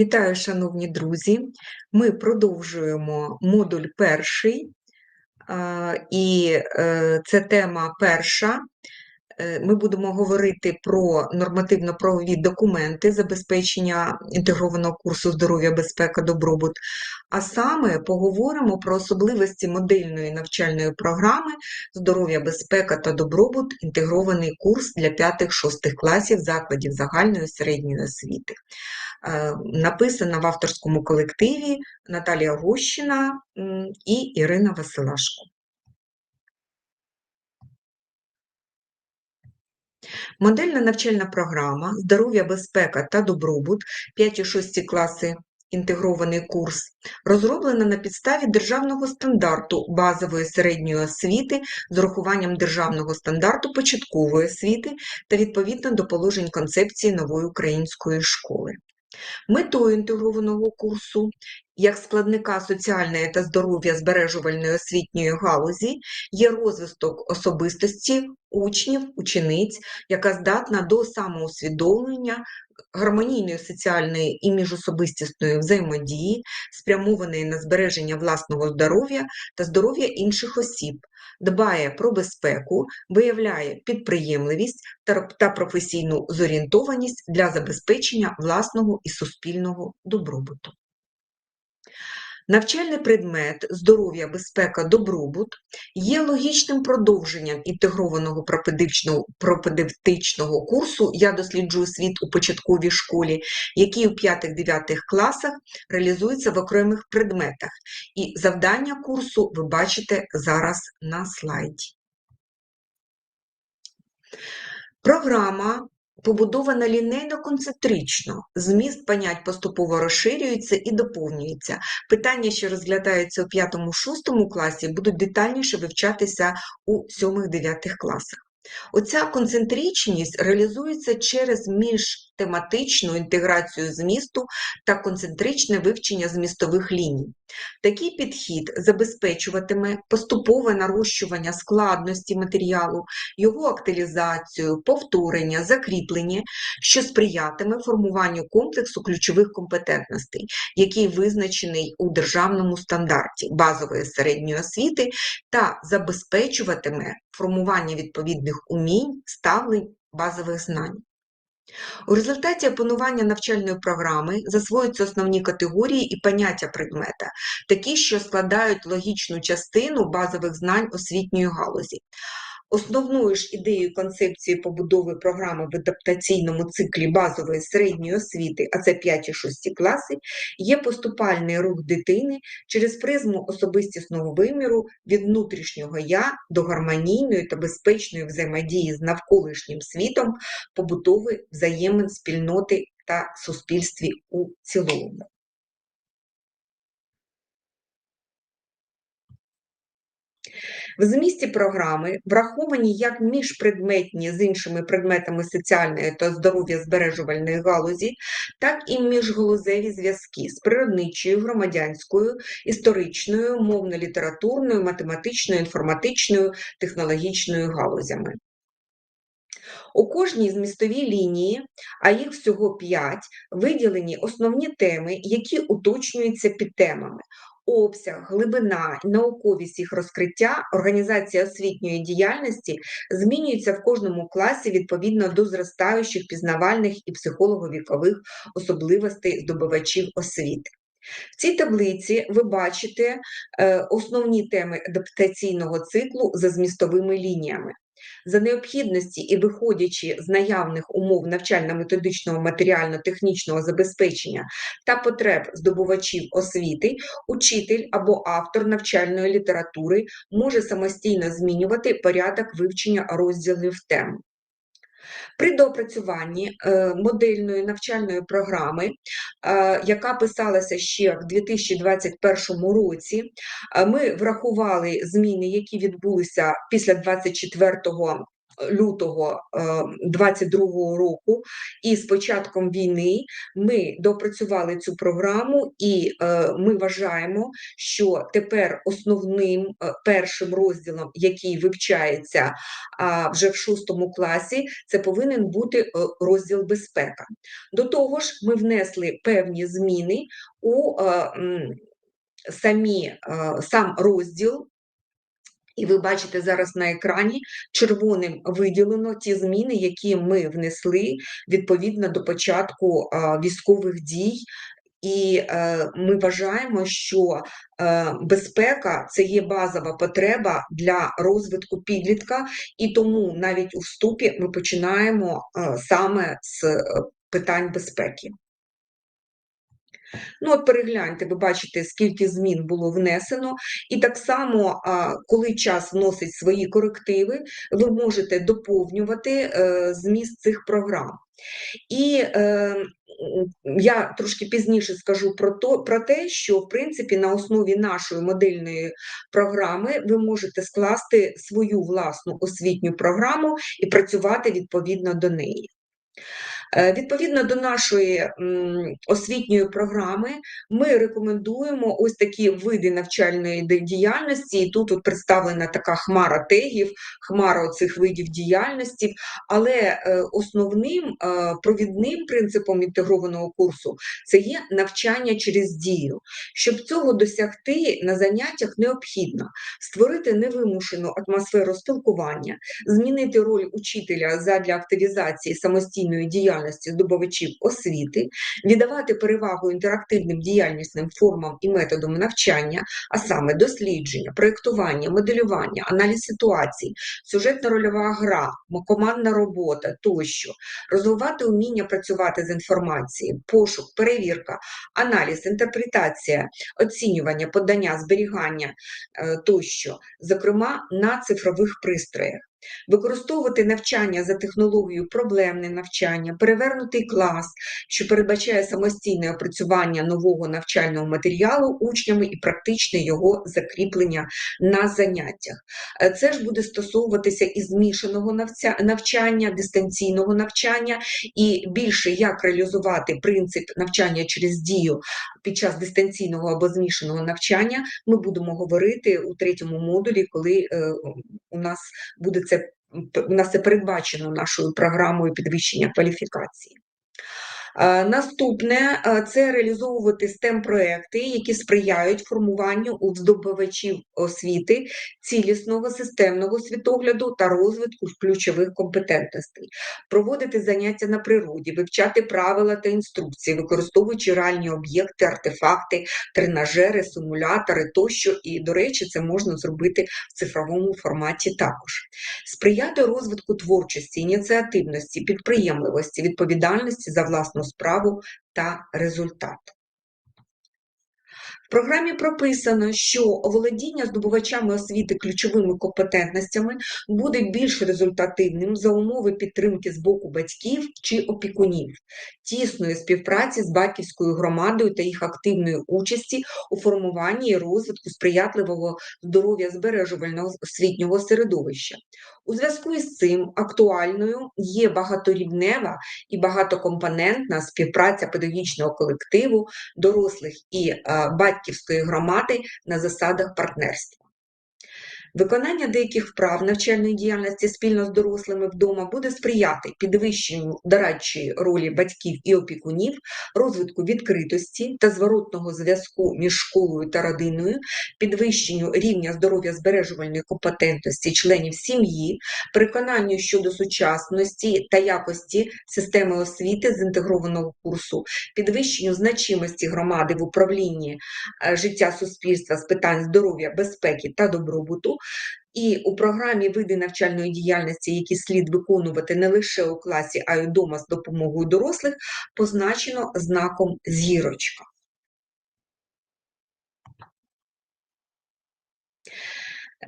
Вітаю, шановні друзі! Ми продовжуємо модуль перший, і е, це тема перша. Е, ми будемо говорити про нормативно-правові документи забезпечення інтегрованого курсу здоров'я, безпека, добробут, а саме поговоримо про особливості модельної навчальної програми здоров'я, безпека та добробут, інтегрований курс для 5-6 класів закладів загальної середньої освіти. Е, написана в авторському колективі Наталія Гущина і Ірина Василашко. Модельна навчальна програма Здоров'я, безпека та добробут 5-6 класи. Інтегрований курс розроблена на підставі державного стандарту базової середньої освіти з урахуванням державного стандарту початкової освіти та відповідно до положень концепції нової української школи. Метою інтегрованого курсу як складника соціальної та здоров'я збережувальної освітньої галузі є розвиток особистості учнів, учениць, яка здатна до самоусвідомлення, гармонійної соціальної і міжособистісної взаємодії, спрямованої на збереження власного здоров'я та здоров'я інших осіб, дбає про безпеку, виявляє підприємливість та професійну зорієнтованість для забезпечення власного і суспільного добробуту. Навчальний предмет здоров'я, безпека, добробут є логічним продовженням інтегрованого пропедевтичного курсу Я досліджую світ у початковій школі, який у 5-9 класах реалізується в окремих предметах. І завдання курсу ви бачите зараз на слайді. Програма побудована лінейно-концентрично, зміст понять поступово розширюється і доповнюється. Питання, що розглядаються у 5-6 класі, будуть детальніше вивчатися у 7-9 класах. Оця концентричність реалізується через міжтематичну інтеграцію змісту та концентричне вивчення змістових ліній. Такий підхід забезпечуватиме поступове нарощування складності матеріалу, його актуалізацію, повторення, закріплення, що сприятиме формуванню комплексу ключових компетентностей, який визначений у державному стандарті базової середньої освіти та забезпечуватиме формування відповідних умінь, ставлень, базових знань. У результаті опанування навчальної програми засвоюються основні категорії і поняття предмета, такі, що складають логічну частину базових знань освітньої галузі. Основною ж ідеєю концепції побудови програми в адаптаційному циклі базової середньої освіти, а це 5 і 6 класи, є поступальний рух дитини через призму особистісного виміру від внутрішнього я до гармонійної та безпечної взаємодії з навколишнім світом, побудови взаємин спільноти та суспільстві у цілому. В змісті програми враховані як міжпредметні з іншими предметами соціальної та здоров'я збережувальної галузі, так і міжгалузеві зв'язки з природничою, громадянською, історичною, мовно-літературною, математичною, інформатичною, технологічною галузями. У кожній змістовій лінії, а їх всього 5, виділені основні теми, які уточнюються під темами обсяг, глибина науковість їх розкриття, організація освітньої діяльності змінюється в кожному класі відповідно до зростаючих пізнавальних і психолого-вікових особливостей здобувачів освіти. В цій таблиці ви бачите е, основні теми адаптаційного циклу за змістовими лініями. За необхідності і виходячи з наявних умов навчально-методичного матеріально-технічного забезпечення та потреб здобувачів освіти, учитель або автор навчальної літератури може самостійно змінювати порядок вивчення розділів тем. При доопрацюванні е, модельної навчальної програми, е, яка писалася ще в 2021 році, е, ми врахували зміни, які відбулися після 24 лютого 2022 року, і з початком війни ми допрацювали цю програму, і ми вважаємо, що тепер основним першим розділом, який вивчається вже в шостому класі, це повинен бути розділ безпека. До того ж, ми внесли певні зміни у самі, сам розділ. І ви бачите зараз на екрані червоним виділено ті зміни, які ми внесли відповідно до початку військових дій. І е, ми вважаємо, що е, безпека це є базова потреба для розвитку підлітка, і тому навіть у вступі ми починаємо е, саме з питань безпеки. Ну, от перегляньте, ви бачите, скільки змін було внесено, і так само, коли час вносить свої корективи, ви можете доповнювати е, зміст цих програм. І е, я трошки пізніше скажу про то, про те, що в принципі на основі нашої модельної програми ви можете скласти свою власну освітню програму і працювати відповідно до неї. Е, відповідно до нашої освітньої програми, ми рекомендуємо ось такі види навчальної діяльності. І тут от представлена така хмара тегів, хмара цих видів діяльності, але е, основним е, провідним принципом інтегрованого курсу це є навчання через дію. Щоб цього досягти на заняттях необхідно створити невимушену атмосферу спілкування, змінити роль учителя задля активізації самостійної діяльності діяльності здобувачів освіти, віддавати перевагу інтерактивним діяльнісним формам і методам навчання, а саме дослідження, проєктування, моделювання, аналіз ситуацій, сюжетна рольова гра, командна робота тощо, розвивати уміння працювати з інформацією, пошук, перевірка, аналіз, інтерпретація, оцінювання, подання, зберігання е, тощо, зокрема на цифрових пристроях використовувати навчання за технологією проблемне навчання, перевернутий клас, що передбачає самостійне опрацювання нового навчального матеріалу учнями і практичне його закріплення на заняттях. Е, це ж буде стосовуватися і змішаного навчання, дистанційного навчання, і більше як реалізувати принцип навчання через дію під час дистанційного або змішаного навчання, ми будемо говорити у третьому модулі, коли е, у нас буде це у нас це передбачено нашою програмою підвищення кваліфікації. Е, наступне е, це реалізовувати stem проекти які сприяють формуванню у здобувачів освіти цілісного системного світогляду та розвитку ключових компетентностей, проводити заняття на природі, вивчати правила та інструкції, використовуючи реальні об'єкти, артефакти, тренажери, симулятори тощо. І, до речі, це можна зробити в цифровому форматі також. Сприяти розвитку творчості, ініціативності, підприємливості, відповідальності за власну справу та результат. В програмі прописано, що володіння здобувачами освіти ключовими компетентностями буде більш результативним за умови підтримки з боку батьків чи опікунів, тісної співпраці з батьківською громадою та їх активної участі у формуванні і розвитку сприятливого здоров'я збережувального освітнього середовища. У зв'язку із цим актуальною є багаторівнева і багатокомпонентна співпраця педагогічного колективу, дорослих і е, батьківської громади на засадах партнерства. Виконання деяких вправ навчальної діяльності спільно з дорослими вдома буде сприяти підвищенню дорадчої ролі батьків і опікунів, розвитку відкритості та зворотного зв'язку між школою та родиною, підвищенню рівня здоров'я збережувальної компетентності членів сім'ї, переконанню щодо сучасності та якості системи освіти з інтегрованого курсу, підвищенню значимості громади в управлінні е, життя суспільства з питань здоров'я, безпеки та добробуту. І у програмі види навчальної діяльності, які слід виконувати не лише у класі, а й вдома з допомогою дорослих, позначено знаком зірочка.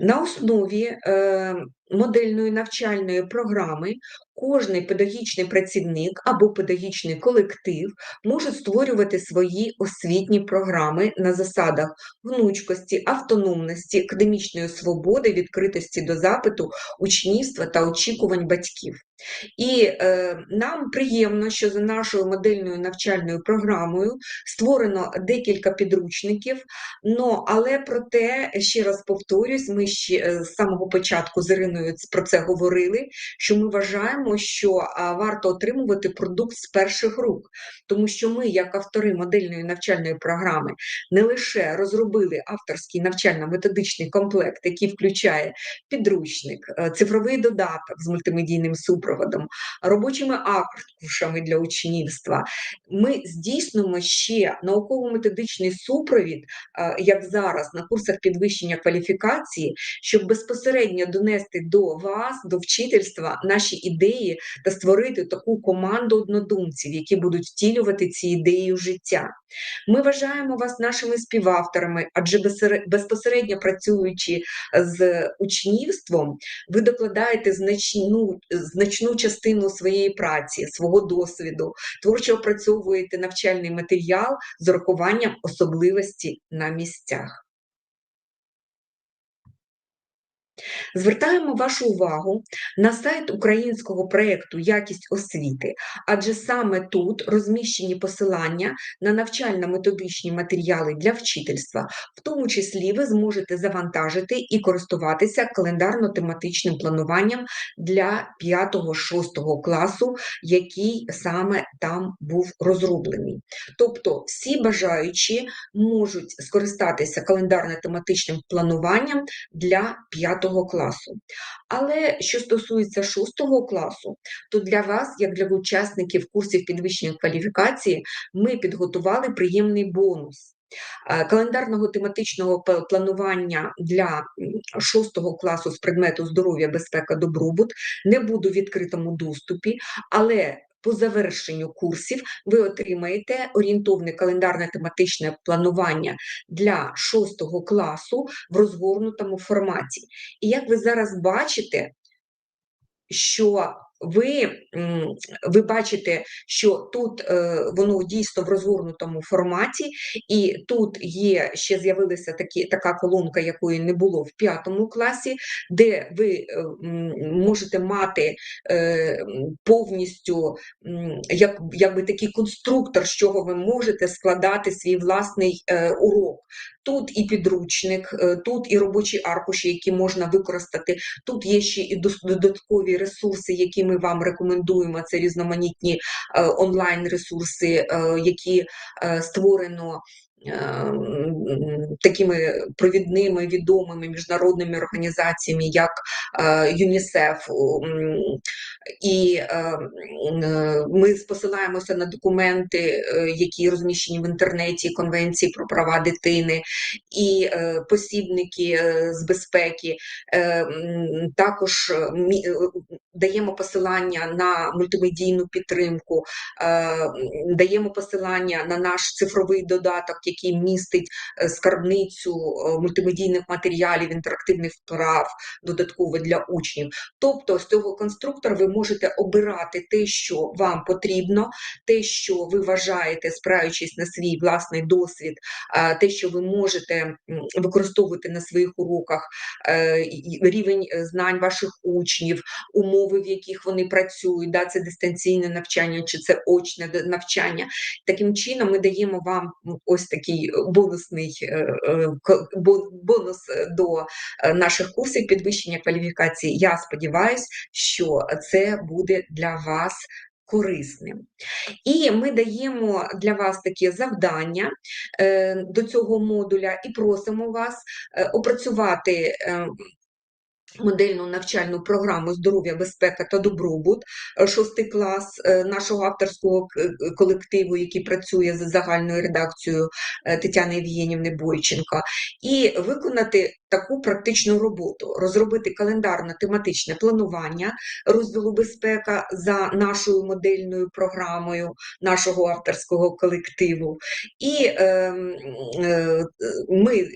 На основі е, модельної навчальної програми кожний педагогічний працівник або педагогічний колектив може створювати свої освітні програми на засадах гнучкості, автономності, академічної свободи, відкритості до запиту, учнівства та очікувань батьків. І е, нам приємно, що за нашою модельною навчальною програмою створено декілька підручників. Ну, але проте, ще раз повторюсь, ми ще е, з самого початку з Іриною про це говорили, що ми вважаємо, що варто отримувати продукт з перших рук, тому що ми, як автори модельної навчальної програми, не лише розробили авторський навчально-методичний комплект, який включає підручник, е, цифровий додаток з мультимедійним супроводом, робочими аркушами для учнівства. Ми здійснимо ще науково-методичний супровід, е, як зараз на курсах підвищення кваліфікації, щоб безпосередньо донести до вас, до вчительства, наші ідеї та створити таку команду однодумців, які будуть втілювати ці ідеї у життя. Ми вважаємо вас нашими співавторами, адже безпосередньо працюючи з учнівством, ви докладаєте значну, значну частину своєї праці, свого досвіду, творчо опрацьовуєте навчальний матеріал з урахуванням особливості на місцях. Звертаємо вашу увагу на сайт українського проєкту Якість освіти, адже саме тут розміщені посилання на навчально-методичні матеріали для вчительства, в тому числі ви зможете завантажити і користуватися календарно-тематичним плануванням для 5-6 класу, який саме там був розроблений. Тобто всі бажаючі можуть скористатися календарно-тематичним плануванням для 5 класу. Але що стосується 6 класу, то для вас, як для учасників курсів підвищення кваліфікації, ми підготували приємний бонус. Календарного тематичного планування для 6 класу з предмету здоров'я, безпека, добробут не буде в відкритому доступі, але по завершенню курсів ви отримаєте орієнтовне календарне тематичне планування для 6 класу в розгорнутому форматі. І як ви зараз бачите, що ви ви бачите, що тут е, воно дійсно в розгорнутому форматі, і тут є ще з'явилася така колонка, якої не було в п'ятому класі, де ви е, можете мати е, повністю як, якби такий конструктор, з чого ви можете складати свій власний урок. Тут і підручник, тут і робочі аркуші, які можна використати, тут є ще і додаткові ресурси, які ми ми вам рекомендуємо це різноманітні е, онлайн-ресурси, е, які е, створено такими провідними відомими міжнародними організаціями, як ЮНІСЕФ, і ми посилаємося на документи, які розміщені в інтернеті, Конвенції про права дитини і посібники з безпеки. Також даємо посилання на мультимедійну підтримку, даємо посилання на наш цифровий додаток який містить е, скарбницю е, мультимедійних матеріалів, інтерактивних вправ додатково для учнів. Тобто з цього конструктора ви можете обирати те, що вам потрібно, те, що ви вважаєте, спираючись на свій власний досвід, те, що ви можете використовувати на своїх уроках, е, рівень знань ваших учнів, умови, в яких вони працюють, да, це дистанційне навчання чи це очне навчання. Таким чином, ми даємо вам ось такий бонусний е, е, бонус до е, наших курсів підвищення кваліфікації. Я сподіваюся, що це буде для вас. Корисним. І ми даємо для вас такі завдання до цього модуля і просимо вас опрацювати Модельну навчальну програму здоров'я, безпека та добробут, е, шостий клас е, нашого авторського е, колективу, який працює за загальною редакцією Тетяни Євгенівни Бойченка, і виконати таку практичну роботу, розробити календарно-тематичне планування розділу безпека за нашою модельною програмою нашого авторського колективу, і е, е, ми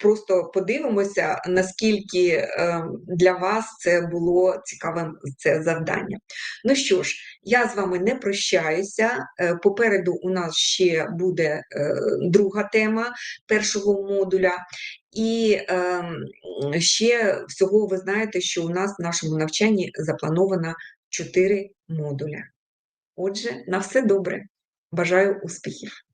просто подивимося, наскільки е, для вас це було цікавим це завдання. Ну що ж, я з вами не прощаюся. Е, Попереду у нас ще буде е, друга тема першого модуля. І е, ще всього ви знаєте, що у нас в нашому навчанні заплановано 4 модуля. Отже, на все добре. Бажаю успіхів!